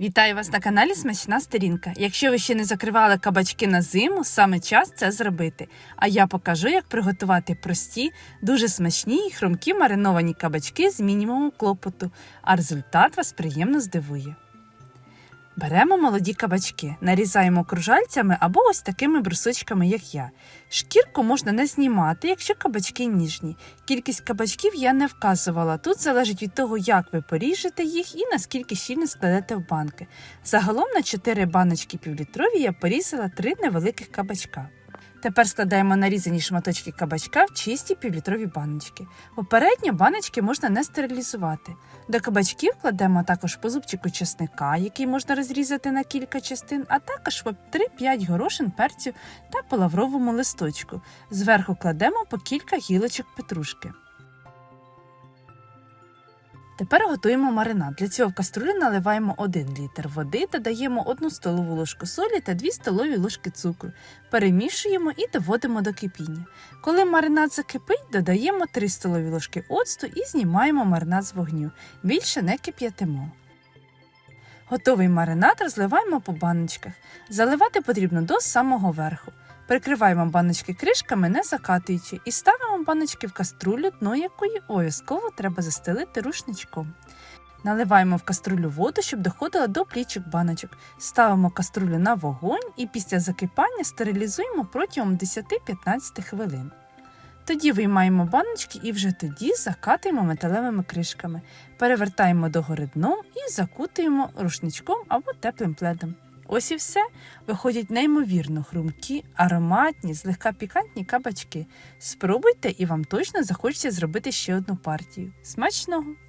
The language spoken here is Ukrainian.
Вітаю вас на каналі Смачна Сторінка. Якщо ви ще не закривали кабачки на зиму, саме час це зробити. А я покажу, як приготувати прості, дуже смачні і хрумкі мариновані кабачки з мінімумом клопоту, а результат вас приємно здивує. Беремо молоді кабачки, нарізаємо кружальцями або ось такими брусочками, як я. Шкірку можна не знімати, якщо кабачки ніжні. Кількість кабачків я не вказувала. Тут залежить від того, як ви поріжете їх і наскільки щільно складете в банки. Загалом на 4 баночки півлітрові я порізала 3 невеликих кабачка. Тепер складаємо нарізані шматочки кабачка в чисті півлітрові баночки. Попередньо баночки можна не стерилізувати. До кабачків кладемо також по зубчику чесника, який можна розрізати на кілька частин, а також по 3-5 горошин перцю та по лавровому листочку. Зверху кладемо по кілька гілочок петрушки. Тепер готуємо маринад. Для цього в каструлю наливаємо 1 літр води, додаємо 1 столову ложку солі та 2 столові ложки цукру. Перемішуємо і доводимо до кипіння. Коли маринад закипить, додаємо 3 столові ложки оцту і знімаємо маринад з вогню. Більше не кип'ятимо. Готовий маринад розливаємо по баночках. Заливати потрібно до самого верху. Прикриваємо баночки кришками, не закатуючи, і ставимо баночки в каструлю, дно якої обов'язково треба застелити рушничком. Наливаємо в каструлю воду, щоб доходило до плічок баночок. Ставимо каструлю на вогонь і після закипання стерилізуємо протягом 10-15 хвилин. Тоді виймаємо баночки і вже тоді закатуємо металевими кришками, перевертаємо догори дном і закутуємо рушничком або теплим пледом. Ось і все. Виходять неймовірно хрумкі, ароматні, злегка пікантні кабачки. Спробуйте і вам точно захочеться зробити ще одну партію. Смачного!